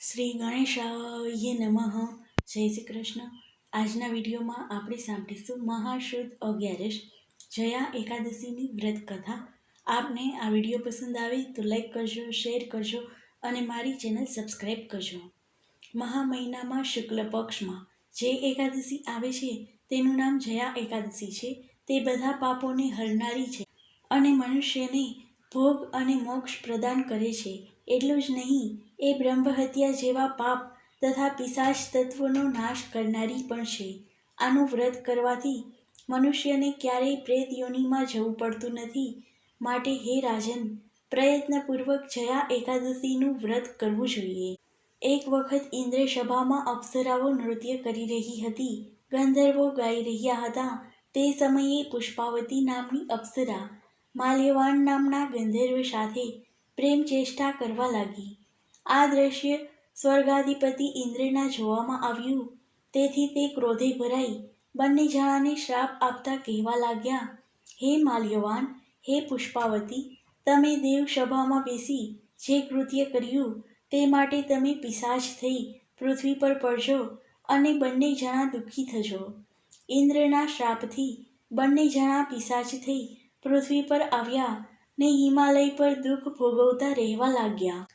શ્રી ગણેશાય નમઃ. જય શ્રી કૃષ્ણ. આજના વિડીયોમાં આપણે સાંભળીશું મહાશુદ્ધ અગિયારસ જયા એકાદશીની વ્રત કથા. આપને આ વીડિયો પસંદ આવે તો લાઈક કરજો, શેર કરજો અને મારી ચેનલ સબસ્ક્રાઈબ કરજો. મહા મહિનામાં શુક્લ પક્ષમાં જે એકાદશી આવે છે તેનું નામ જયા એકાદશી છે. તે બધા પાપોને હરનારી છે અને મનુષ્યને ભોગ અને મોક્ષ પ્રદાન કરે છે. એટલું જ નહીં એ બ્રહ્મહત્યા જેવા પાપ તથા પિશાચ તત્વોનો નાશ કરનારી પણ છે. આનું વ્રત કરવાથી મનુષ્યને ક્યારેય પ્રેત યોનિમાં જવું પડતું નથી. માટે હે રાજન, પ્રયત્નપૂર્વક જયા એકાદશીનું વ્રત કરવું જોઈએ. એક વખત ઇન્દ્ર સભામાં અપ્સરાઓ નૃત્ય કરી રહી હતી. ગંધર્વો ગાઈ રહ્યા હતા. તે સમયે પુષ્પાવતી નામની અપ્સરા, માલ્યવાન નામના ગંધર્વ સાથે પ્રેમ ચેષ્ટા કરવા લાગી. આ દ્રશ્ય સ્વર્ગાધિપતિ ઇન્દ્રના જોવામાં આવ્યું. તેથી તે ક્રોધે ભરાઈ. બંને જણાને શ્રાપ આપતા કહેવા લાગ્યા, હે માલ્યવાન, હે પુષ્પાવતી, તમે દેવ સભામાં બેસી જે કૃત્ય કર્યું તે માટે તમે પિશાચ થઈ પૃથ્વી પર પડશો અને બંને જણા દુઃખી થજો. ઇન્દ્રના શ્રાપથી બંને જણા પિશાચ થઈ પૃથ્વી પર આવ્યા ને હિમાલય પર દુઃખ ભોગવતા રહેવા લાગ્યા.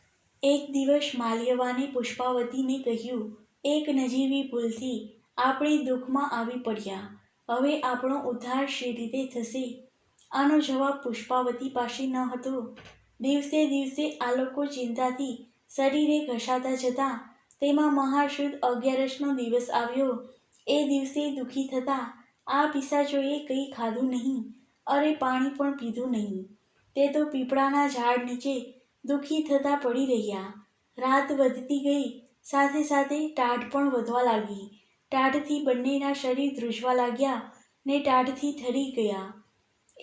એક દિવસ માલ્યવાને પુષ્પાવતીને કહ્યું, એક નજીવી ભૂલથી આપણે દુઃખમાં આવી પડ્યા. હવે આપણો ઉદ્ધાર શી રીતે થશે? આનો જવાબ પુષ્પાવતી પાસે ન હતો. દિવસે દિવસે આ લોકો ચિંતાથી શરીરે ઘસાતા જતા તેમાં મહાશુદ્ધ અગિયારસનો દિવસ આવ્યો. એ દિવસે દુઃખી થતા આ પિસાચોએ કંઈ ખાધું નહીં, અરે પાણી પણ પીધું નહીં. તે તો પીપળાના ઝાડ નીચે દુઃખી થતા પડી રહ્યા. રાત વધતી ગઈ, સાથે સાથે ટાઢ પણ વધવા લાગી. ટાઢથી બંનેના શરીર ધ્રુજવા લાગ્યા ને ટાઢથી ઠરી ગયા.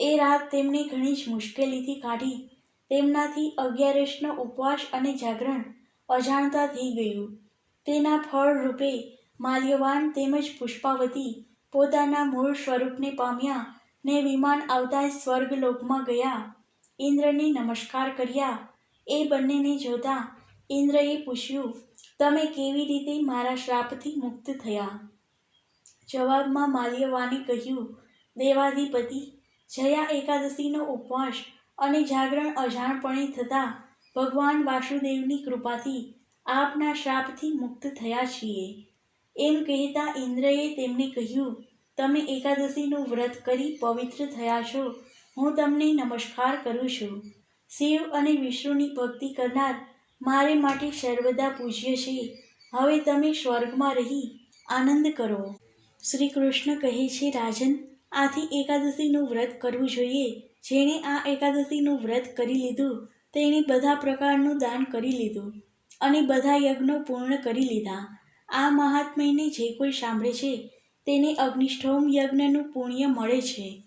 એ રાત તેમણે ઘણી જ મુશ્કેલીથી કાઢી. તેમનાથી અગિયારસનો ઉપવાસ અને જાગરણ અજાણતા થઈ ગયું. તેના ફળ રૂપે માલ્યવાન તેમજ પુષ્પાવતી પોતાના મૂળ સ્વરૂપને પામ્યા ને વિમાન આવતા સ્વર્ગલોકમાં ગયા. ઇન્દ્રને નમસ્કાર કર્યા. એ બંનેને જોતા ઇન્દ્રએ પૂછ્યું, તમે કેવી રીતે મારા શ્રાપથી મુક્ત થયા? જવાબમાં માલ્યવાને કહ્યું, દેવાધિપતિ, જયા એકાદશીનો ઉપવાસ અને જાગરણ અજાણપણે થતાં ભગવાન વાસુદેવની કૃપાથી આપના શ્રાપથી મુક્ત થયા છીએ. એમ કહેતા ઇન્દ્રએ તેમને કહ્યું, તમે એકાદશીનું વ્રત કરી પવિત્ર થયા છો. હું તમને નમસ્કાર કરું છું. શિવ અને વિષ્ણુની ભક્તિ કરનાર મારે માટે સર્વદા પૂજ્ય છે. હવે તમે સ્વર્ગમાં રહી આનંદ કરો. શ્રી કૃષ્ણ કહે છે, રાજન, આથી એકાદશીનું વ્રત કરવું જોઈએ. જેણે આ એકાદશીનું વ્રત કરી લીધું, તેણે બધા પ્રકારનું દાન કરી લીધું અને બધા યજ્ઞો પૂર્ણ કરી લીધા. આ મહાત્મ્યને જે કોઈ સાંભળે છે, તેને અગ્નિષ્ઠોમ યજ્ઞનું પુણ્ય મળે છે.